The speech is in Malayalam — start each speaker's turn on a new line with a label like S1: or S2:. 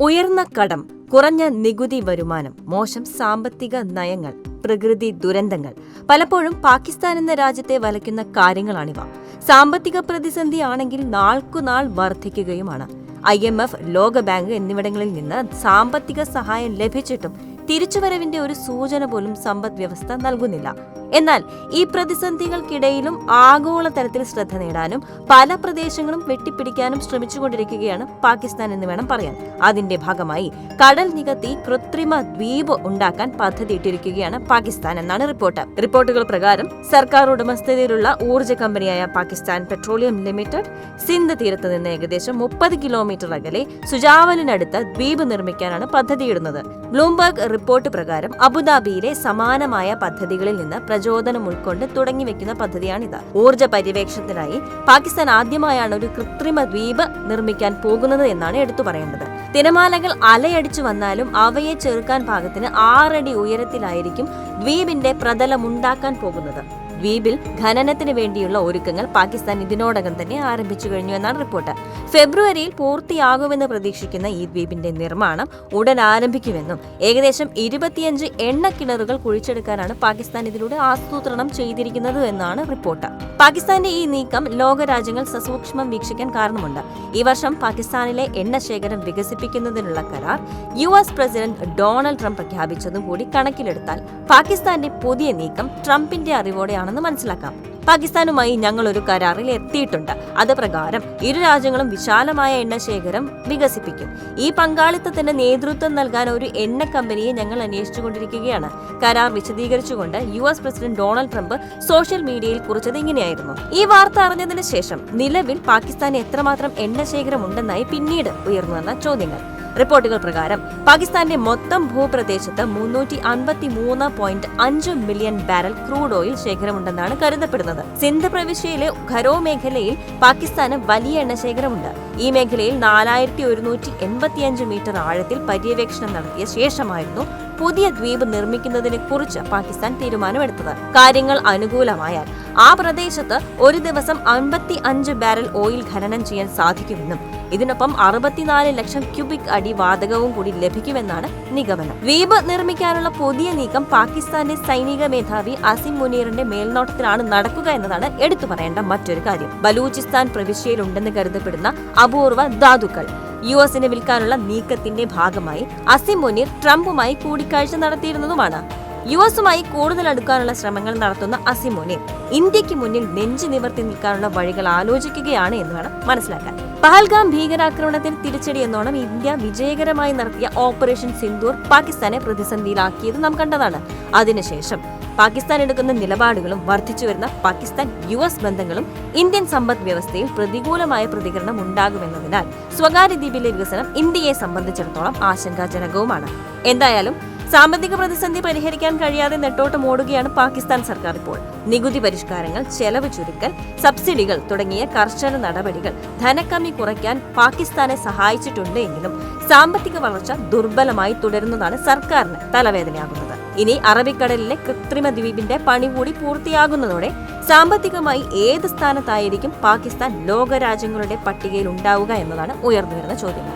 S1: ഉയർന്ന കടം കുറഞ്ഞ നികുതി വരുമാനം മോശം സാമ്പത്തിക നയങ്ങൾ പ്രകൃതി ദുരന്തങ്ങൾ പലപ്പോഴും പാകിസ്ഥാൻ എന്ന രാജ്യത്തെ വലയ്ക്കുന്ന കാര്യങ്ങളാണിവ. സാമ്പത്തിക പ്രതിസന്ധി ആണെങ്കിൽ നാൾക്കുനാൾ വർദ്ധിക്കുകയുമാണ് ഐ എം എഫ് ലോകബാങ്ക് എന്നിവിടങ്ങളിൽ നിന്ന് സാമ്പത്തിക സഹായം ലഭിച്ചിട്ടും തിരിച്ചുവരവിന്റെ ഒരു സൂചന പോലും സമ്പദ് വ്യവസ്ഥ നൽകുന്നില്ല. എന്നാൽ ഈ പ്രതിസന്ധികൾക്കിടയിലും ആഗോളതലത്തിൽ ശ്രദ്ധ നേടാനും പല പ്രദേശങ്ങളും വെട്ടിപ്പിടിക്കാനും ശ്രമിച്ചുകൊണ്ടിരിക്കുകയാണ് പാകിസ്ഥാൻ എന്ന് വേണം പറയാൻ. അതിന്റെ ഭാഗമായി കടൽ നികത്തി കൃത്രിമ ദ്വീപ് ഉണ്ടാക്കാൻ പദ്ധതിയിട്ടിരിക്കുകയാണ് പാകിസ്ഥാൻ എന്നാണ് റിപ്പോർട്ട്. റിപ്പോർട്ടുകൾ പ്രകാരം സർക്കാർ ഉടമസ്ഥതയിലുള്ള ഊർജ കമ്പനിയായ പാകിസ്ഥാൻ പെട്രോളിയം ലിമിറ്റഡ് സിന്ധ് തീരത്ത് നിന്ന് ഏകദേശം മുപ്പത് കിലോമീറ്റർ അകലെ സുജാവലിനടുത്ത് ദ്വീപ് നിർമ്മിക്കാനാണ് പദ്ധതിയിടുന്നത്. ബ്ലൂംബർഗ് റിപ്പോർട്ട് പ്രകാരം അബുദാബിയിലെ സമാനമായ പദ്ധതികളിൽ നിന്ന് പ്രചോദനം ഉൾക്കൊണ്ട് തുടങ്ങിവെക്കുന്ന പദ്ധതിയാണിത്. ഊർജ പര്യവേക്ഷണത്തിനായി പാകിസ്ഥാൻ ആദ്യമായാണ് ഒരു കൃത്രിമ ദ്വീപ് നിർമ്മിക്കാൻ പോകുന്നത് എന്നാണ് എടുത്തു പറയേണ്ടത്. തിരമാലകൾ അലയടിച്ചു വന്നാലും അവയെ ചെറുക്കാൻ പാകത്തിന് ആറടി ഉയരത്തിലായിരിക്കും ദ്വീപിന്റെ പ്രതലമുണ്ടാക്കാൻ പോകുന്നത്. ദ്വീപിൽ ഖനനത്തിന് വേണ്ടിയുള്ള ഒരുക്കങ്ങൾ പാകിസ്ഥാൻ ഇതിനോടകം തന്നെ ആരംഭിച്ചു കഴിഞ്ഞു എന്നാണ് റിപ്പോർട്ട്. ഫെബ്രുവരിയിൽ പൂർത്തിയാകുമെന്ന് പ്രതീക്ഷിക്കുന്ന ഈ ദ്വീപിന്റെ നിർമ്മാണം ഉടൻ ആരംഭിക്കുമെന്നും ഏകദേശം ഇരുപത്തിയഞ്ച് എണ്ണ കിണറുകൾ കുഴിച്ചെടുക്കാനാണ് പാകിസ്ഥാൻ ഇതിലൂടെ ആസൂത്രണം ചെയ്തിരിക്കുന്നത് എന്നാണ് റിപ്പോർട്ട്. പാകിസ്ഥാന്റെ ഈ നീക്കം ലോകരാജ്യങ്ങൾ സസൂക്ഷ്മം വീക്ഷിക്കാൻ കാരണമുണ്ട്. ഈ വർഷം പാകിസ്ഥാനിലെ എണ്ണ ശേഖരം വികസിപ്പിക്കുന്നതിനുള്ള കരാർ U S president Donald Trump പ്രഖ്യാപിച്ചതും കൂടി കണക്കിലെടുത്താൽ പാകിസ്ഥാന്റെ പുതിയ നീക്കം ട്രംപിന്റെ അറിവോടെയാണെന്ന് മനസ്സിലാക്കാം. പാകിസ്ഥാനുമായി ഞങ്ങൾ ഒരു കരാറിൽ എത്തിയിട്ടുണ്ട്. അത് പ്രകാരം ഇരു രാജ്യങ്ങളും വിശാലമായ എണ്ണ ശേഖരം വികസിപ്പിക്കും. ഈ പങ്കാളിത്തത്തിന് നേതൃത്വം നൽകാൻ ഒരു എണ്ണ കമ്പനിയെ ഞങ്ങൾ അന്വേഷിച്ചുകൊണ്ടിരിക്കുകയാണ്. കരാർ വിശദീകരിച്ചുകൊണ്ട് U S president Donald Trump social മീഡിയയിൽ കുറിച്ചത് ഇങ്ങനെയായിരുന്നു. ഈ വാർത്ത അറിഞ്ഞതിന് ശേഷം നിലവിൽ പാകിസ്ഥാന് എത്രമാത്രം എണ്ണ ശേഖരം ഉണ്ടെന്നായി പിന്നീട് ഉയർന്നുവന്ന ചോദ്യങ്ങൾ. റിപ്പോർട്ടുകൾ പ്രകാരം പാകിസ്ഥാന്റെ മൊത്തം ഭൂപ്രദേശത്ത് മുന്നൂറ്റി അൻപത്തി മൂന്ന് പോയിന്റ് അഞ്ച് മില്യൺ ബാരൽ ക്രൂഡ് ഓയിൽ ശേഖരമുണ്ടെന്നാണ് കരുതപ്പെടുന്നത്. സിന്ധ് പ്രവിശ്യയിലെ ഖരോ മേഖലയിൽ പാകിസ്ഥാന് വലിയ എണ്ണ ശേഖരമുണ്ട് ഈ മേഖലയിൽ നാലായിരത്തി ഒരുന്നൂറ്റി എൺപത്തിയഞ്ച് മീറ്റർ ആഴത്തിൽ പര്യവേക്ഷണം നടത്തിയ ശേഷമായിരുന്നു പുതിയ ദ്വീപ് നിർമ്മിക്കുന്നതിനെ കുറിച്ച് പാകിസ്ഥാൻ തീരുമാനമെടുത്തത്. കാര്യങ്ങൾ അനുകൂലമായാൽ ആ പ്രദേശത്ത് ഒരു ദിവസം അൻപത്തി അഞ്ച് ബാരൽ ഓയിൽ ഖനനം ചെയ്യാൻ സാധിക്കുമെന്നും ഇതിനൊപ്പം അറുപത്തിനാല് ലക്ഷം ക്യൂബിക് അടി വാതകവും കൂടി ലഭിക്കുമെന്നാണ് നിഗമനം. ദ്വീപ് നിർമ്മിക്കാനുള്ള പുതിയ നീക്കം പാകിസ്ഥാന്റെ സൈനിക മേധാവി അസിം മുനീറിന്റെ മേൽനോട്ടത്തിലാണ് നടക്കുക എന്നതാണ് എടുത്തു പറയേണ്ട മറ്റൊരു കാര്യം. ബലൂചിസ്ഥാൻ പ്രവിശ്യയിലുണ്ടെന്ന് കരുതപ്പെടുന്ന അപൂർവ ധാതുക്കൾ. യു എസിന് വിൽക്കാനുള്ള നീക്കത്തിന്റെ ഭാഗമായി അസിം മുനീർ ട്രംപുമായി കൂടിക്കാഴ്ച നടത്തിയിരുന്നതുമാണ്. യു എസുമായി കൂടുതൽ അടുക്കാനുള്ള ശ്രമങ്ങൾ നടത്തുന്ന അസിം മുനീർ ഇന്ത്യയ്ക്ക് മുന്നിൽ നെഞ്ചു നിവർത്തി നിൽക്കാനുള്ള വഴികൾ ആലോചിക്കുകയാണ് എന്ന് വേണം മനസ്സിലാക്കാൻ. പഹൽഗാം ഭീകരാക്രമണത്തിന് തിരിച്ചടി എന്നോണം ഇന്ത്യ വിജയകരമായി നടത്തിയ ഓപ്പറേഷൻ സിന്ദൂർ പാകിസ്ഥാനെ പ്രതിസന്ധിയിലാക്കിയത് നാം കണ്ടതാണ്. അതിനുശേഷം പാകിസ്ഥാൻ എടുക്കുന്ന നിലപാടുകളും വർദ്ധിച്ചുവരുന്ന പാകിസ്ഥാൻ യു എസ് ബന്ധങ്ങളും ഇന്ത്യൻ സമ്പദ് വ്യവസ്ഥയിൽ പ്രതികൂലമായ പ്രതികരണം ഉണ്ടാകുമെന്നതിനാൽ സ്വകാര്യ ദ്വീപിലെ വികസനം ഇന്ത്യയെ സംബന്ധിച്ചിടത്തോളം ആശങ്കാജനകവുമാണ്. എന്തായാലും സാമ്പത്തിക പ്രതിസന്ധി പരിഹരിക്കാൻ കഴിയാതെ നെട്ടോട്ടം ഓടുകയാണ് പാകിസ്ഥാൻ സർക്കാർ ഇപ്പോൾ. നികുതി പരിഷ്കാരങ്ങൾ ചെലവ് ചുരുക്കൽ സബ്സിഡികൾ തുടങ്ങിയ കർശന നടപടികൾ ധനക്കമ്മി കുറയ്ക്കാൻ പാകിസ്ഥാനെ സഹായിച്ചിട്ടുണ്ട് എങ്കിലും സാമ്പത്തിക വളർച്ച ദുർബലമായി തുടരുന്നതാണ് സർക്കാരിന് തലവേദനയാകുന്നത്. ഇനി അറബിക്കടലിലെ കൃത്രിമ ദ്വീപിന്റെ പണി കൂടി പൂർത്തിയാകുന്നതോടെ സാമ്പത്തികമായി ഏത് സ്ഥാനത്തായിരിക്കും പാകിസ്ഥാൻ ലോകരാജ്യങ്ങളുടെ പട്ടികയിൽ ഉണ്ടാവുക എന്നതാണ് ഉയർന്നുവരുന്ന ചോദ്യങ്ങൾ.